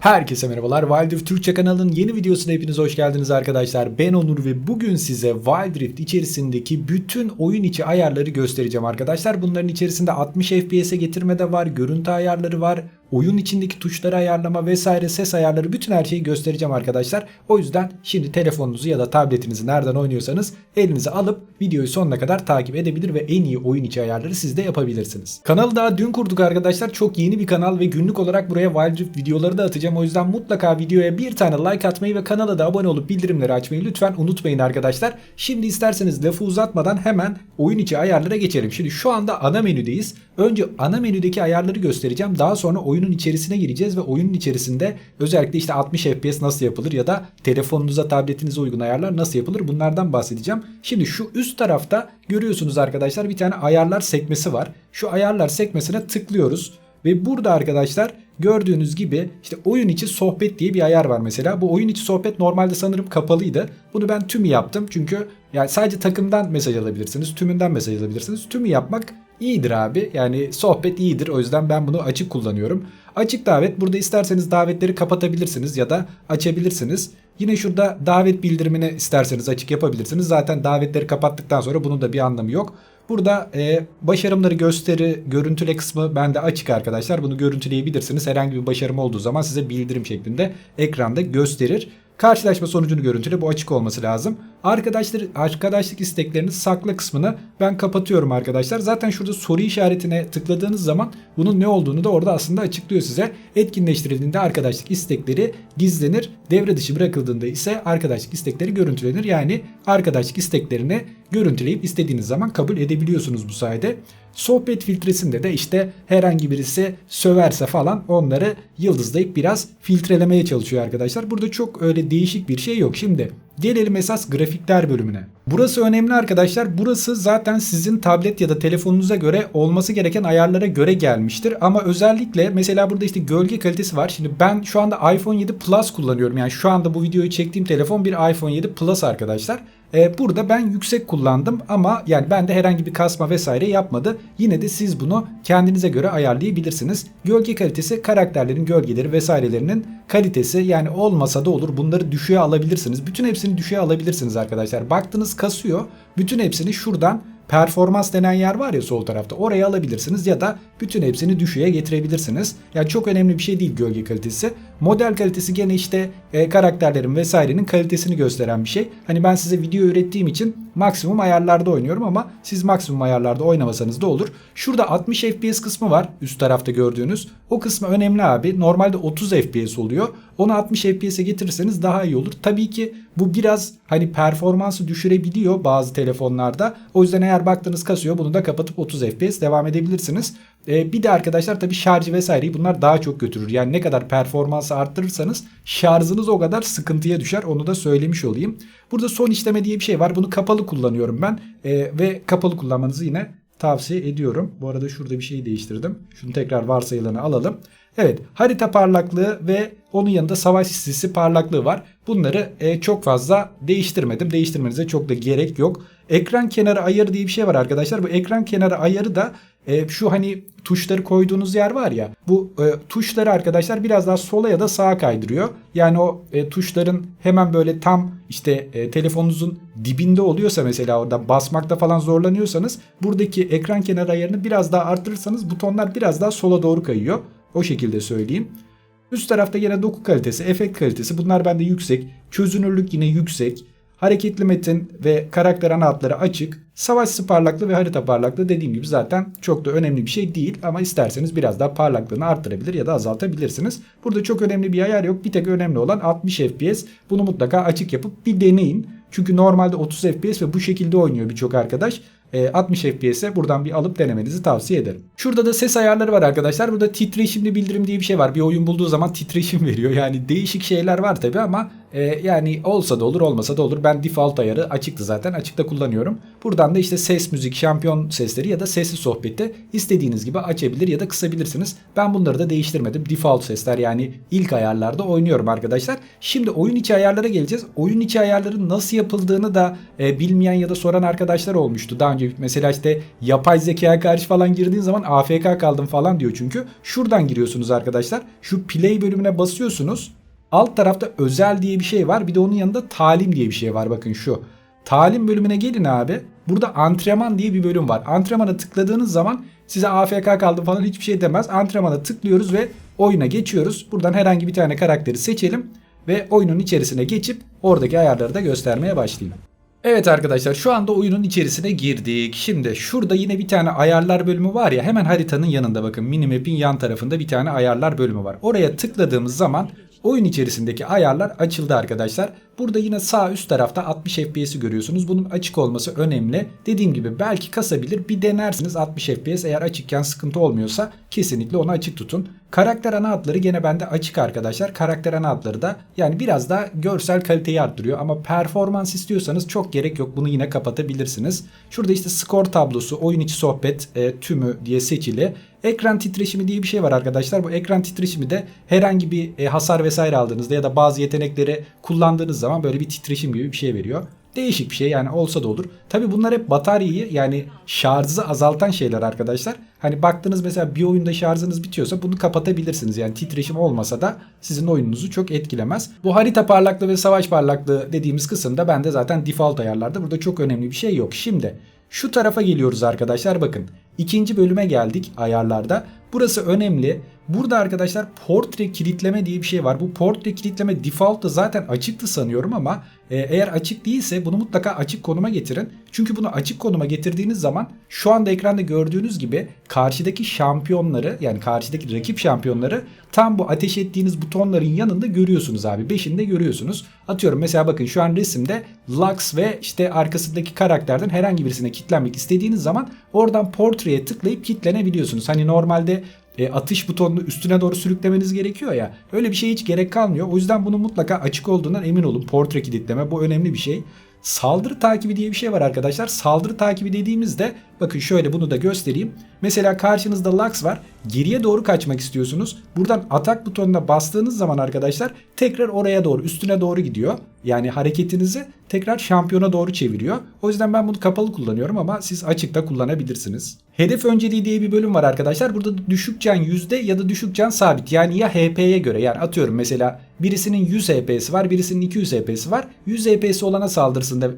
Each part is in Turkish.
Herkese merhabalar. Wild Rift Türkçe kanalının yeni videosuna hepiniz hoş geldiniz arkadaşlar. Ben Onur ve bugün size Wild Rift içerisindeki bütün oyun içi ayarları göstereceğim arkadaşlar. Bunların içerisinde 60 FPS'e getirme de var, görüntü ayarları var, oyun içindeki tuşları ayarlama vesaire ses ayarları bütün her şeyi göstereceğim arkadaşlar. O yüzden şimdi telefonunuzu ya da tabletinizi nereden oynuyorsanız elinize alıp videoyu sonuna kadar takip edebilir ve en iyi oyun içi ayarları siz de yapabilirsiniz. Kanalı daha dün kurduk arkadaşlar. Çok yeni bir kanal ve günlük olarak buraya Wild Rift videoları da atacağım. O yüzden mutlaka videoya bir tane like atmayı ve kanala da abone olup bildirimleri açmayı lütfen unutmayın arkadaşlar. Şimdi isterseniz lafı uzatmadan hemen oyun içi ayarlara geçelim. Şimdi şu anda ana menüdeyiz. Önce ana menüdeki ayarları göstereceğim. Daha sonra oyunun içerisine gireceğiz ve oyunun içerisinde özellikle işte 60 FPS nasıl yapılır ya da telefonunuza, tabletinize uygun ayarlar nasıl yapılır bunlardan bahsedeceğim. Şimdi şu üst tarafta görüyorsunuz arkadaşlar bir tane ayarlar sekmesi var. Şu ayarlar sekmesine tıklıyoruz. Ve burada arkadaşlar gördüğünüz gibi işte oyun içi sohbet diye bir ayar var mesela. Bu oyun içi sohbet normalde sanırım kapalıydı. Bunu ben tümü yaptım çünkü yani sadece takımdan mesaj alabilirsiniz, tümünden mesaj alabilirsiniz. Tümü yapmak iyidir abi. Yani sohbet iyidir. O yüzden ben bunu açık kullanıyorum. Açık davet burada isterseniz davetleri kapatabilirsiniz ya da açabilirsiniz. Yine şurada davet bildirimini isterseniz açık yapabilirsiniz. Zaten davetleri kapattıktan sonra bunun da bir anlamı yok. Burada e, başarımları gösteri, görüntüle kısmı bende açık arkadaşlar. Bunu görüntüleyebilirsiniz. Herhangi bir başarım olduğu zaman size bildirim şeklinde ekranda gösterir. Karşılaşma sonucunu görüntüle bu açık olması lazım. Arkadaşlar, arkadaşlık isteklerini sakla kısmını ben kapatıyorum arkadaşlar. Zaten şurada soru işaretine tıkladığınız zaman bunun ne olduğunu da orada aslında açıklıyor size. Etkinleştirildiğinde arkadaşlık istekleri gizlenir. Devre dışı bırakıldığında ise arkadaşlık istekleri görüntülenir. Yani arkadaşlık isteklerini görüntüleyip istediğiniz zaman kabul edebiliyorsunuz bu sayede. Sohbet filtresinde de işte herhangi birisi söverse falan onları yıldızlayıp biraz filtrelemeye çalışıyor arkadaşlar. Burada çok öyle değişik bir şey yok. Şimdi Gelelim esas grafikler bölümüne. Burası önemli arkadaşlar. Burası zaten sizin tablet ya da telefonunuza göre olması gereken ayarlara göre gelmiştir. Ama özellikle mesela burada işte gölge kalitesi var. Şimdi ben şu anda iPhone 7 Plus kullanıyorum. Yani şu anda bu videoyu çektiğim telefon bir iPhone 7 Plus arkadaşlar. Ee, burada ben yüksek kullandım ama yani ben de herhangi bir kasma vesaire yapmadı. Yine de siz bunu kendinize göre ayarlayabilirsiniz. Gölge kalitesi karakterlerin gölgeleri vesairelerinin kalitesi yani olmasa da olur. Bunları düşüğe alabilirsiniz. Bütün hepsini düşüğe alabilirsiniz arkadaşlar. Baktınız kasıyor. Bütün hepsini şuradan performans denen yer var ya sol tarafta oraya alabilirsiniz ya da bütün hepsini düşüğe getirebilirsiniz. Yani çok önemli bir şey değil gölge kalitesi. Model kalitesi gene işte e, karakterlerin vesairenin kalitesini gösteren bir şey. Hani ben size video ürettiğim için maksimum ayarlarda oynuyorum ama siz maksimum ayarlarda oynamasanız da olur. Şurada 60 FPS kısmı var üst tarafta gördüğünüz. O kısmı önemli abi. Normalde 30 FPS oluyor. Onu 60 FPS'e getirirseniz daha iyi olur. Tabii ki bu biraz hani performansı düşürebiliyor bazı telefonlarda. O yüzden eğer baktınız kasıyor bunu da kapatıp 30 FPS devam edebilirsiniz. Ee, bir de arkadaşlar tabii şarjı vesaireyi bunlar daha çok götürür. Yani ne kadar performansı arttırırsanız şarjınız o kadar sıkıntıya düşer. Onu da söylemiş olayım. Burada son işleme diye bir şey var. Bunu kapalı kullanıyorum ben. Ee, ve kapalı kullanmanızı yine tavsiye ediyorum. Bu arada şurada bir şey değiştirdim. Şunu tekrar varsayılanı alalım. Evet harita parlaklığı ve onun yanında savaş listesi parlaklığı var. Bunları e, çok fazla değiştirmedim. Değiştirmenize çok da gerek yok. Ekran kenarı ayarı diye bir şey var arkadaşlar. Bu ekran kenarı ayarı da e, şu hani tuşları koyduğunuz yer var ya. Bu e, tuşları arkadaşlar biraz daha sola ya da sağa kaydırıyor. Yani o e, tuşların hemen böyle tam işte e, telefonunuzun dibinde oluyorsa mesela orada basmakta falan zorlanıyorsanız buradaki ekran kenarı ayarını biraz daha arttırırsanız butonlar biraz daha sola doğru kayıyor. O şekilde söyleyeyim. Üst tarafta yine doku kalitesi, efekt kalitesi bunlar bende yüksek. Çözünürlük yine yüksek. Hareketli metin ve karakter ana hatları açık. Savaş parlaklığı ve harita parlaklığı dediğim gibi zaten çok da önemli bir şey değil. Ama isterseniz biraz daha parlaklığını arttırabilir ya da azaltabilirsiniz. Burada çok önemli bir ayar yok. Bir tek önemli olan 60 FPS. Bunu mutlaka açık yapıp bir deneyin. Çünkü normalde 30 FPS ve bu şekilde oynuyor birçok arkadaş. 60 e, FPS'e buradan bir alıp denemenizi tavsiye ederim. Şurada da ses ayarları var arkadaşlar. Burada titreşimli bildirim diye bir şey var. Bir oyun bulduğu zaman titreşim veriyor. Yani değişik şeyler var tabi ama e, yani olsa da olur olmasa da olur. Ben default ayarı açıktı zaten. Açıkta kullanıyorum. Buradan da işte ses müzik, şampiyon sesleri ya da sesli sohbette istediğiniz gibi açabilir ya da kısabilirsiniz. Ben bunları da değiştirmedim. Default sesler yani ilk ayarlarda oynuyorum arkadaşlar. Şimdi oyun içi ayarlara geleceğiz. Oyun içi ayarların nasıl yapıldığını da e, bilmeyen ya da soran arkadaşlar olmuştu. Daha önce mesela işte yapay zekaya karşı falan girdiğin zaman AFK kaldım falan diyor çünkü. Şuradan giriyorsunuz arkadaşlar. Şu play bölümüne basıyorsunuz. Alt tarafta özel diye bir şey var. Bir de onun yanında talim diye bir şey var. Bakın şu. Talim bölümüne gelin abi. Burada antrenman diye bir bölüm var. Antrenmana tıkladığınız zaman size AFK kaldım falan hiçbir şey demez. Antrenmana tıklıyoruz ve oyuna geçiyoruz. Buradan herhangi bir tane karakteri seçelim ve oyunun içerisine geçip oradaki ayarları da göstermeye başlayayım. Evet arkadaşlar şu anda oyunun içerisine girdik. Şimdi şurada yine bir tane ayarlar bölümü var ya hemen haritanın yanında bakın minimap'in yan tarafında bir tane ayarlar bölümü var. Oraya tıkladığımız zaman oyun içerisindeki ayarlar açıldı arkadaşlar. Burada yine sağ üst tarafta 60 FPS'i görüyorsunuz. Bunun açık olması önemli. Dediğim gibi belki kasabilir. Bir denersiniz 60 FPS eğer açıkken sıkıntı olmuyorsa kesinlikle onu açık tutun. Karakter ana hatları gene bende açık arkadaşlar. Karakter ana hatları da yani biraz daha görsel kaliteyi arttırıyor ama performans istiyorsanız çok gerek yok. Bunu yine kapatabilirsiniz. Şurada işte skor tablosu, oyun içi sohbet e, tümü diye seçili. Ekran titreşimi diye bir şey var arkadaşlar. Bu ekran titreşimi de herhangi bir e, hasar vesaire aldığınızda ya da bazı yetenekleri kullandığınız zaman böyle bir titreşim gibi bir şey veriyor. Değişik bir şey yani olsa da olur. Tabi bunlar hep bataryayı yani şarjı azaltan şeyler arkadaşlar. Hani baktınız mesela bir oyunda şarjınız bitiyorsa bunu kapatabilirsiniz. Yani titreşim olmasa da sizin oyununuzu çok etkilemez. Bu harita parlaklığı ve savaş parlaklığı dediğimiz kısımda bende zaten default ayarlarda. Burada çok önemli bir şey yok. Şimdi şu tarafa geliyoruz arkadaşlar bakın. İkinci bölüme geldik ayarlarda. Burası önemli. Burada arkadaşlar portre kilitleme diye bir şey var. Bu portre kilitleme default'ta zaten açıktı sanıyorum ama e, eğer açık değilse bunu mutlaka açık konuma getirin. Çünkü bunu açık konuma getirdiğiniz zaman şu anda ekranda gördüğünüz gibi karşıdaki şampiyonları yani karşıdaki rakip şampiyonları tam bu ateş ettiğiniz butonların yanında görüyorsunuz abi. Beşinde görüyorsunuz. Atıyorum mesela bakın şu an resimde Lux ve işte arkasındaki karakterden herhangi birisine kilitlenmek istediğiniz zaman oradan portreye tıklayıp kilitlenebiliyorsunuz. Hani normalde e, atış butonunu üstüne doğru sürüklemeniz gerekiyor ya. Öyle bir şey hiç gerek kalmıyor. O yüzden bunun mutlaka açık olduğundan emin olun. Portre kilitleme bu önemli bir şey. Saldırı takibi diye bir şey var arkadaşlar. Saldırı takibi dediğimizde bakın şöyle bunu da göstereyim. Mesela karşınızda Lux var. Geriye doğru kaçmak istiyorsunuz. Buradan atak butonuna bastığınız zaman arkadaşlar tekrar oraya doğru üstüne doğru gidiyor. Yani hareketinizi tekrar şampiyona doğru çeviriyor. O yüzden ben bunu kapalı kullanıyorum ama siz açıkta kullanabilirsiniz. Hedef önceliği diye bir bölüm var arkadaşlar. Burada düşük can yüzde ya da düşük can sabit. Yani ya HP'ye göre yani atıyorum mesela birisinin 100 HP'si var birisinin 200 HP'si var. 100 HP'si olana saldırsın da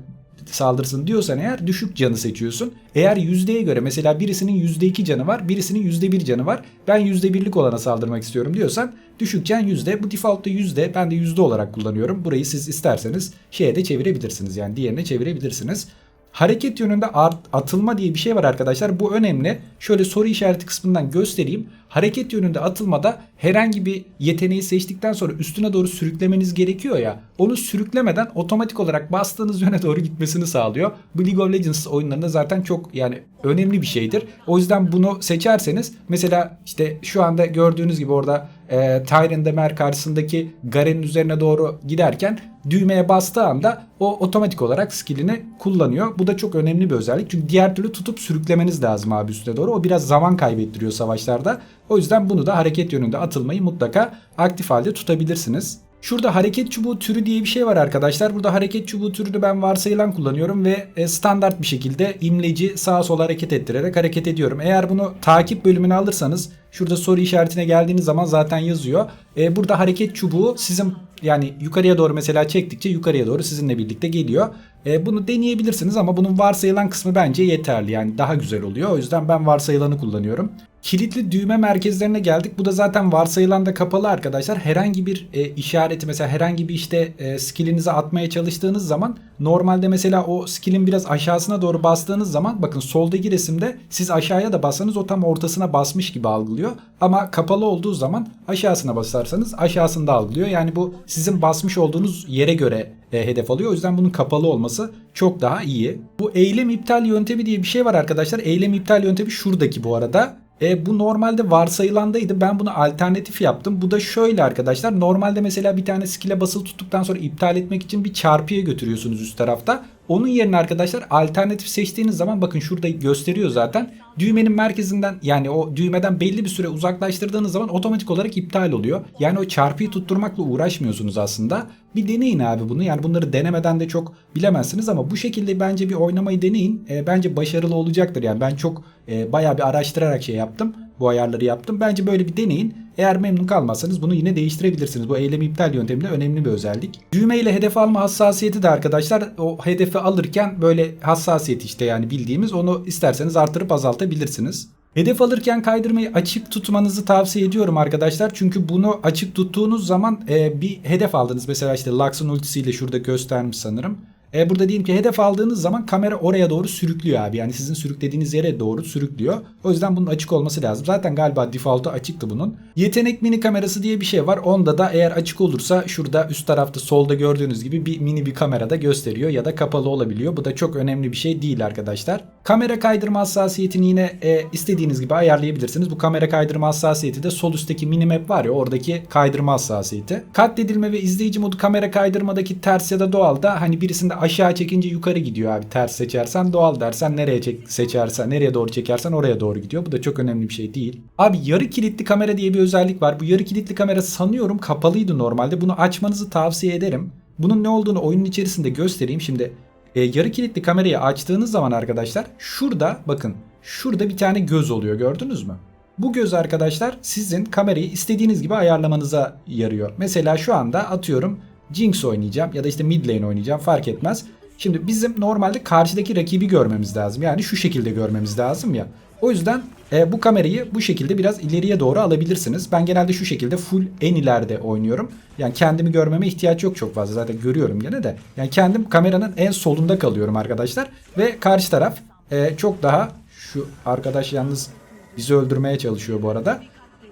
saldırsın diyorsan eğer düşük canı seçiyorsun. Eğer yüzdeye göre mesela birisinin %2 canı var birisinin %1 canı var. Ben %1'lik olana saldırmak istiyorum diyorsan düşük can yüzde. Bu default'ta yüzde ben de yüzde olarak kullanıyorum. Burayı siz isterseniz şeye de çevirebilirsiniz yani diğerine çevirebilirsiniz. Hareket yönünde art, atılma diye bir şey var arkadaşlar. Bu önemli. Şöyle soru işareti kısmından göstereyim. Hareket yönünde atılmada herhangi bir yeteneği seçtikten sonra üstüne doğru sürüklemeniz gerekiyor ya. Onu sürüklemeden otomatik olarak bastığınız yöne doğru gitmesini sağlıyor. Bu League of Legends oyunlarında zaten çok yani önemli bir şeydir. O yüzden bunu seçerseniz mesela işte şu anda gördüğünüz gibi orada e, Tyrion Demer karşısındaki Garen'in üzerine doğru giderken düğmeye bastığı anda o otomatik olarak skillini kullanıyor. Bu da çok önemli bir özellik. Çünkü diğer türlü tutup sürüklemeniz lazım abi üstüne doğru. O biraz zaman kaybettiriyor savaşlarda. O yüzden bunu da hareket yönünde atılmayı mutlaka aktif halde tutabilirsiniz. Şurada hareket çubuğu türü diye bir şey var arkadaşlar. Burada hareket çubuğu türünü ben varsayılan kullanıyorum ve e, standart bir şekilde imleci sağa sola hareket ettirerek hareket ediyorum. Eğer bunu takip bölümüne alırsanız şurada soru işaretine geldiğiniz zaman zaten yazıyor. E, burada hareket çubuğu sizin yani yukarıya doğru mesela çektikçe yukarıya doğru sizinle birlikte geliyor. E, bunu deneyebilirsiniz ama bunun varsayılan kısmı bence yeterli. Yani daha güzel oluyor. O yüzden ben varsayılanı kullanıyorum. Kilitli düğme merkezlerine geldik. Bu da zaten varsayılan da kapalı arkadaşlar. Herhangi bir e, işareti mesela herhangi bir işte e, skillinizi atmaya çalıştığınız zaman normalde mesela o skillin biraz aşağısına doğru bastığınız zaman bakın soldaki resimde siz aşağıya da bassanız o tam ortasına basmış gibi algılıyor. Ama kapalı olduğu zaman aşağısına basarsanız aşağısında algılıyor. Yani bu sizin basmış olduğunuz yere göre e, hedef alıyor. O yüzden bunun kapalı olması çok daha iyi. Bu eylem iptal yöntemi diye bir şey var arkadaşlar. Eylem iptal yöntemi şuradaki bu arada. E, bu normalde varsayılandaydı. Ben bunu alternatif yaptım. Bu da şöyle arkadaşlar. Normalde mesela bir tane skill'e basılı tuttuktan sonra iptal etmek için bir çarpıya götürüyorsunuz üst tarafta. Onun yerine arkadaşlar alternatif seçtiğiniz zaman bakın şurada gösteriyor zaten. Düğmenin merkezinden yani o düğmeden belli bir süre uzaklaştırdığınız zaman otomatik olarak iptal oluyor. Yani o çarpıyı tutturmakla uğraşmıyorsunuz aslında. Bir deneyin abi bunu. Yani bunları denemeden de çok bilemezsiniz ama bu şekilde bence bir oynamayı deneyin. E, bence başarılı olacaktır. Yani ben çok e, bayağı bir araştırarak şey yaptım. Bu ayarları yaptım. Bence böyle bir deneyin. Eğer memnun kalmazsanız bunu yine değiştirebilirsiniz. Bu eylem iptal yöntemi de önemli bir özellik. Düğme ile hedef alma hassasiyeti de arkadaşlar o hedefi alırken böyle hassasiyet işte yani bildiğimiz onu isterseniz artırıp azaltabilirsiniz. Hedef alırken kaydırmayı açık tutmanızı tavsiye ediyorum arkadaşlar. Çünkü bunu açık tuttuğunuz zaman e, bir hedef aldınız. Mesela işte Lux'ın ultisiyle şurada göstermiş sanırım. E, burada diyelim ki hedef aldığınız zaman kamera oraya doğru sürüklüyor abi. Yani sizin sürüklediğiniz yere doğru sürüklüyor. O yüzden bunun açık olması lazım. Zaten galiba default'u açıktı bunun. Yetenek mini kamerası diye bir şey var. Onda da eğer açık olursa şurada üst tarafta solda gördüğünüz gibi bir mini bir kamerada gösteriyor ya da kapalı olabiliyor. Bu da çok önemli bir şey değil arkadaşlar. Kamera kaydırma hassasiyetini yine e, istediğiniz gibi ayarlayabilirsiniz. Bu kamera kaydırma hassasiyeti de sol üstteki minimap var ya oradaki kaydırma hassasiyeti. Katledilme ve izleyici modu kamera kaydırmadaki ters ya da doğalda hani birisinde aşağı çekince yukarı gidiyor abi. Ters seçersen doğal dersen nereye çek seçersen nereye doğru çekersen oraya doğru gidiyor. Bu da çok önemli bir şey değil. Abi yarı kilitli kamera diye bir özellik var. Bu yarı kilitli kamera sanıyorum kapalıydı normalde. Bunu açmanızı tavsiye ederim. Bunun ne olduğunu oyunun içerisinde göstereyim. Şimdi e, yarı kilitli kamerayı açtığınız zaman arkadaşlar şurada bakın şurada bir tane göz oluyor gördünüz mü? Bu göz arkadaşlar sizin kamerayı istediğiniz gibi ayarlamanıza yarıyor. Mesela şu anda atıyorum Jinx oynayacağım ya da işte mid lane oynayacağım fark etmez. Şimdi bizim normalde karşıdaki rakibi görmemiz lazım. Yani şu şekilde görmemiz lazım ya. O yüzden e, bu kamerayı bu şekilde biraz ileriye doğru alabilirsiniz. Ben genelde şu şekilde full en ileride oynuyorum. Yani kendimi görmeme ihtiyaç yok çok fazla. Zaten görüyorum gene de. Yani kendim kameranın en solunda kalıyorum arkadaşlar. Ve karşı taraf e, çok daha şu arkadaş yalnız bizi öldürmeye çalışıyor bu arada.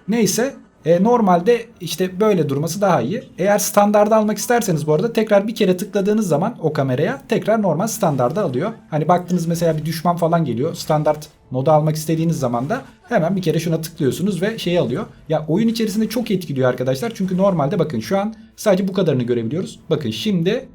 Neyse e, normalde işte böyle durması daha iyi. Eğer standarda almak isterseniz bu arada tekrar bir kere tıkladığınız zaman o kameraya tekrar normal standarda alıyor. Hani baktınız mesela bir düşman falan geliyor. Standart moda almak istediğiniz zaman da hemen bir kere şuna tıklıyorsunuz ve şey alıyor. Ya oyun içerisinde çok etkiliyor arkadaşlar. Çünkü normalde bakın şu an sadece bu kadarını görebiliyoruz. Bakın şimdi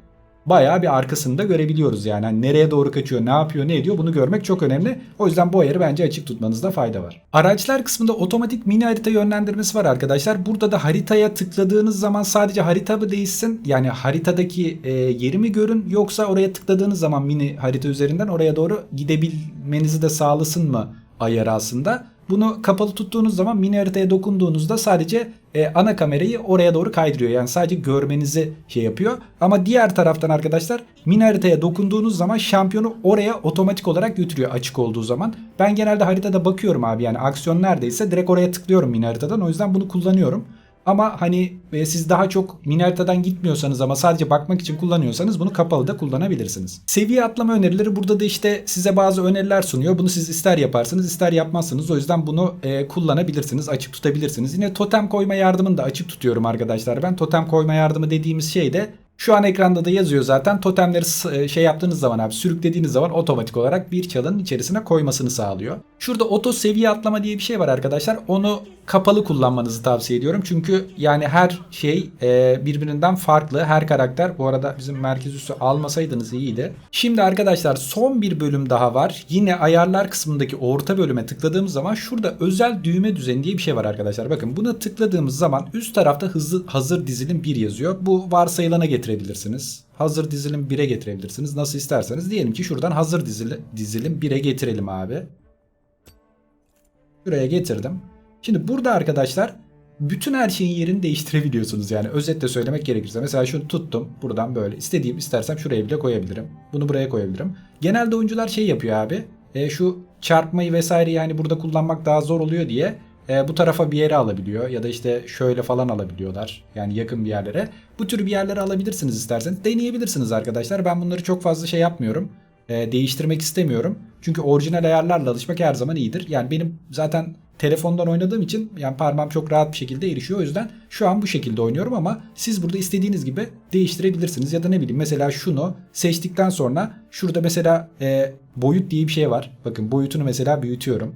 bayağı bir arkasını da görebiliyoruz yani. Hani nereye doğru kaçıyor, ne yapıyor, ne ediyor bunu görmek çok önemli. O yüzden bu ayarı bence açık tutmanızda fayda var. Araçlar kısmında otomatik mini harita yönlendirmesi var arkadaşlar. Burada da haritaya tıkladığınız zaman sadece harita mı değişsin? Yani haritadaki e, yeri mi görün yoksa oraya tıkladığınız zaman mini harita üzerinden oraya doğru gidebilmenizi de sağlasın mı ayarı aslında. Bunu kapalı tuttuğunuz zaman mini haritaya dokunduğunuzda sadece e, ana kamerayı oraya doğru kaydırıyor. Yani sadece görmenizi şey yapıyor. Ama diğer taraftan arkadaşlar mini haritaya dokunduğunuz zaman şampiyonu oraya otomatik olarak götürüyor açık olduğu zaman. Ben genelde haritada bakıyorum abi yani aksiyon neredeyse direkt oraya tıklıyorum mini haritadan. O yüzden bunu kullanıyorum. Ama hani e, siz daha çok mini haritadan gitmiyorsanız ama sadece bakmak için kullanıyorsanız bunu kapalı da kullanabilirsiniz. Seviye atlama önerileri burada da işte size bazı öneriler sunuyor. Bunu siz ister yaparsınız ister yapmazsınız. O yüzden bunu e, kullanabilirsiniz, açık tutabilirsiniz. Yine totem koyma yardımını da açık tutuyorum arkadaşlar. Ben totem koyma yardımı dediğimiz şey de şu an ekranda da yazıyor zaten. Totemleri e, şey yaptığınız zaman abi sürüklediğiniz zaman otomatik olarak bir çalının içerisine koymasını sağlıyor. Şurada oto seviye atlama diye bir şey var arkadaşlar. Onu kapalı kullanmanızı tavsiye ediyorum. Çünkü yani her şey e, birbirinden farklı. Her karakter bu arada bizim merkez üssü almasaydınız iyiydi. Şimdi arkadaşlar son bir bölüm daha var. Yine ayarlar kısmındaki orta bölüme tıkladığımız zaman şurada özel düğme düzeni diye bir şey var arkadaşlar. Bakın buna tıkladığımız zaman üst tarafta hızlı hazır dizilim 1 yazıyor. Bu varsayılana getirebilirsiniz. Hazır dizilim 1'e getirebilirsiniz. Nasıl isterseniz. Diyelim ki şuradan hazır dizili, dizilim 1'e getirelim abi. Şuraya getirdim. Şimdi burada arkadaşlar bütün her şeyin yerini değiştirebiliyorsunuz yani özetle söylemek gerekirse. Mesela şunu tuttum buradan böyle istediğim istersem şuraya bile koyabilirim. Bunu buraya koyabilirim. Genelde oyuncular şey yapıyor abi. E, şu çarpmayı vesaire yani burada kullanmak daha zor oluyor diye e, bu tarafa bir yere alabiliyor ya da işte şöyle falan alabiliyorlar. Yani yakın bir yerlere. Bu tür bir yerlere alabilirsiniz isterseniz. Deneyebilirsiniz arkadaşlar. Ben bunları çok fazla şey yapmıyorum. E, değiştirmek istemiyorum. Çünkü orijinal ayarlarla alışmak her zaman iyidir. Yani benim zaten telefondan oynadığım için yani parmağım çok rahat bir şekilde erişiyor. O yüzden şu an bu şekilde oynuyorum ama siz burada istediğiniz gibi değiştirebilirsiniz. Ya da ne bileyim mesela şunu seçtikten sonra şurada mesela e, boyut diye bir şey var. Bakın boyutunu mesela büyütüyorum.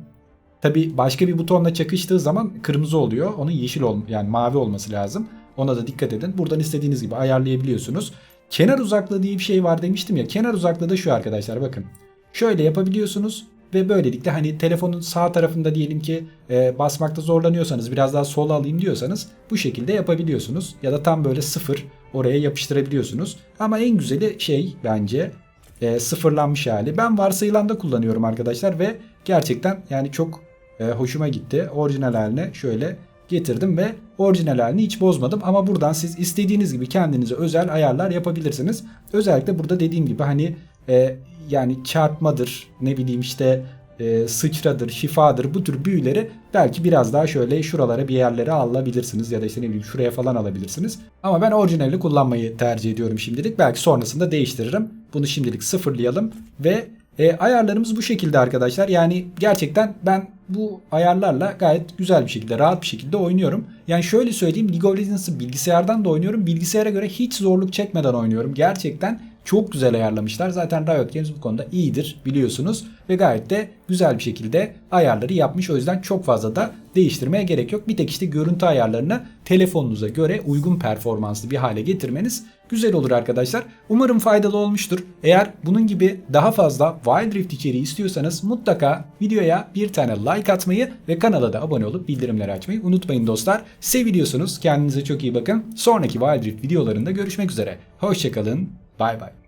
Tabi başka bir butonla çakıştığı zaman kırmızı oluyor. Onun yeşil ol yani mavi olması lazım. Ona da dikkat edin. Buradan istediğiniz gibi ayarlayabiliyorsunuz. Kenar uzaklığı diye bir şey var demiştim ya. Kenar uzaklığı da şu arkadaşlar bakın. Şöyle yapabiliyorsunuz ve böylelikle hani telefonun sağ tarafında diyelim ki e, basmakta zorlanıyorsanız biraz daha sola alayım diyorsanız bu şekilde yapabiliyorsunuz. Ya da tam böyle sıfır oraya yapıştırabiliyorsunuz. Ama en güzeli şey bence e, sıfırlanmış hali. Ben varsayılanda kullanıyorum arkadaşlar ve gerçekten yani çok e, hoşuma gitti. Orijinal haline şöyle getirdim ve orijinal halini hiç bozmadım. Ama buradan siz istediğiniz gibi kendinize özel ayarlar yapabilirsiniz. Özellikle burada dediğim gibi hani e, yani çarpmadır ne bileyim işte e, sıçradır, şifadır bu tür büyüleri belki biraz daha şöyle şuralara bir yerlere alabilirsiniz ya da işte ne bileyim şuraya falan alabilirsiniz. Ama ben orijinali kullanmayı tercih ediyorum şimdilik. Belki sonrasında değiştiririm. Bunu şimdilik sıfırlayalım ve e, ayarlarımız bu şekilde arkadaşlar. Yani gerçekten ben bu ayarlarla gayet güzel bir şekilde, rahat bir şekilde oynuyorum. Yani şöyle söyleyeyim League of Legends'ı bilgisayardan da oynuyorum. Bilgisayara göre hiç zorluk çekmeden oynuyorum. Gerçekten çok güzel ayarlamışlar. Zaten Riot Games bu konuda iyidir biliyorsunuz. Ve gayet de güzel bir şekilde ayarları yapmış. O yüzden çok fazla da değiştirmeye gerek yok. Bir tek işte görüntü ayarlarını telefonunuza göre uygun performanslı bir hale getirmeniz güzel olur arkadaşlar. Umarım faydalı olmuştur. Eğer bunun gibi daha fazla Wild Rift içeriği istiyorsanız mutlaka videoya bir tane like atmayı ve kanala da abone olup bildirimleri açmayı unutmayın dostlar. Seviliyorsunuz. Kendinize çok iyi bakın. Sonraki Wild Rift videolarında görüşmek üzere. Hoşçakalın. Bye bye.